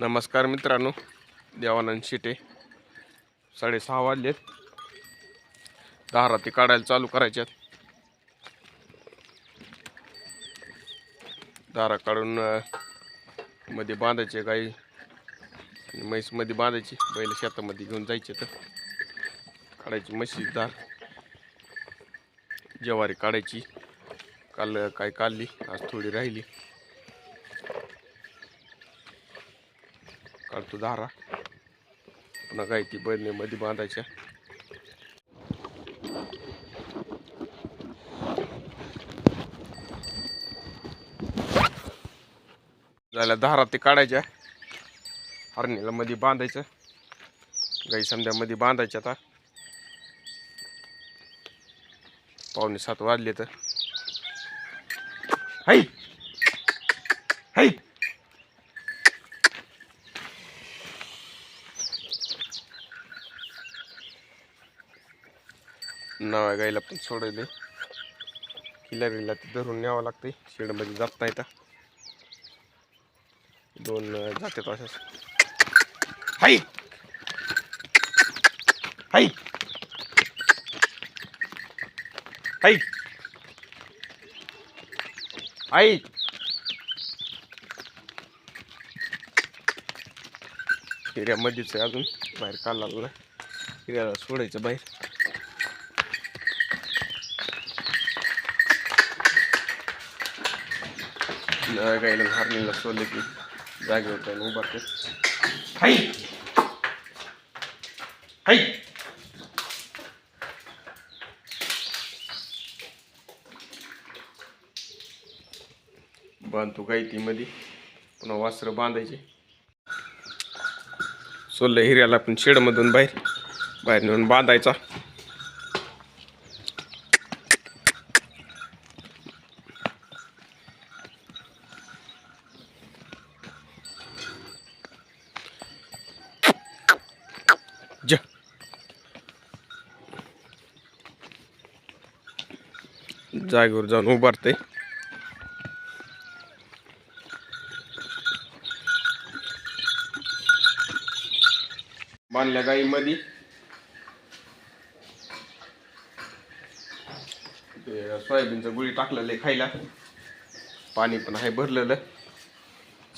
नमस्कार मित्रांनो देवानंद शिटे. साडेसहा वाजलेत. दहा राती काढायला चालू करायच्यात. दारा काढून मध्ये बांधायचे गाई. आणि म्हैसमध्ये बांधायची. बैल शेतामध्ये घेऊन जायचे तर. काढायची म्हशी दार. ज्वारी काढायची. काल काय काढली? आज थोडी राहिली. काढतो दारा पुन्हा गाय ती मध्ये बांधायच्या. झाल्या दारा ते काढायच्या. हरणीला मध्ये बांधायचं. गाई समध्यामध्ये बांधायच्या आता. पावणे सात वाजले तर. हाय! नव्या गाईला पण सोडले किल्ल्यारीला ते धरून न्यावं लागते शेडमध्ये जात नाही तर दोन अं, जातात अशाच हाय! हाय! हाय! आई हिऱ्यामध्येच आहे अजून. बाहेर काढला हिऱ्याला सोडायचं बाहेर. गाईला हरणीला सोडले की जागेवर जाऊन उभारते हाय! हाय! बांधतो गाई ती मध्ये पुन्हा वासरं बांधायचे. सोडलं हिऱ्याला पण शेडमधून बाहेर. बाहेर नेऊन बांधायचा. जागेवर जाऊन उभारते. बांधल्या गाईमध्ये. सोयाबीनचं गुळी टाकलेलं आहे खायला. पाणी पण आहे भरलेलं.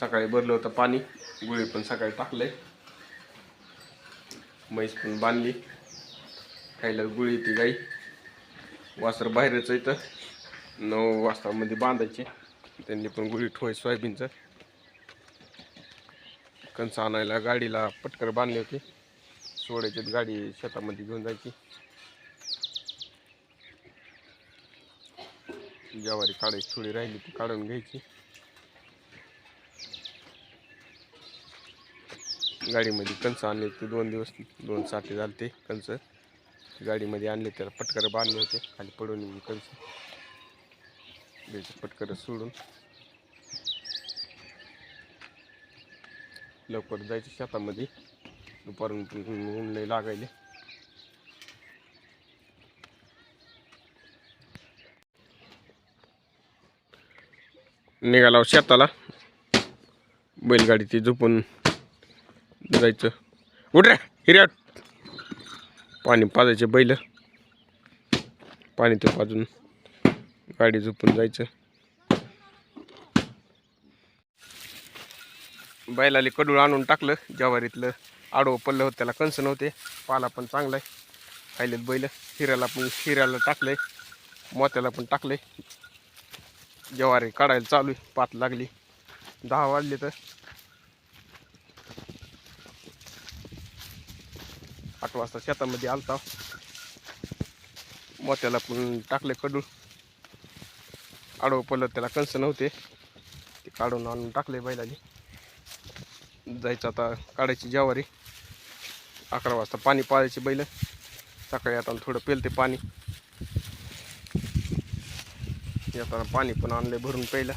सकाळी भरलं होतं पाणी गुळी पण सकाळी टाकलंय. म्हैस पण बांधली. खायला गुळी ती गाई. वासर बाहेरच इथं. नऊ वाजतामध्ये बांधायचे. त्यांनी पण गुळी ठोय सोयाबीनचं. कंच आणायला गाडीला पटकर बांधली होती. सोडायची गाडी शेतामध्ये घेऊन जायची. ज्वारी काढायची थोडी राहिली ती काढून घ्यायची. गाडीमध्ये कंच आणले होते. दोन दिवस दोन साठे झाले ते कंच गाडीमध्ये आणले त्याला पटकर बांधले होते. खाली पडून पटकर सोडून. लवकर जायचं शेतामध्ये. दुपारून ऊन लय लागायले. निघाला शेताला. बैलगाडी ती झोपून जायचं. उठ रे हिऱ्या पाणी पाजायचे बैल. पाणी ते पाजून गाडी झोपून जायचं. बैलाले कडूळ आणून टाकलं जवारीतलं आडवं पडलं होतं त्याला कंस नव्हते. पाला पण चांगला आहे. खायलेत बैल. हिऱ्याला पण हिऱ्याला टाकलंय. मोत्याला पण टाकलंय. जवारी काढायला चालू आहे. पात लागली. दहा वाजले तर. आठ वाजता शेतामध्ये आलता. मोत्याला पण टाकले कडूळ आडवं पडलं त्याला कंस नव्हते. ते काढून आणून टाकले बैलाने. जायचं आता काढायची ज्वारी. अकरा वाजता पाणी पाळायचे बैल. सकाळी आता थोडं पेलते पाणी. येताना पाणी पण आणले भरून प्यायला.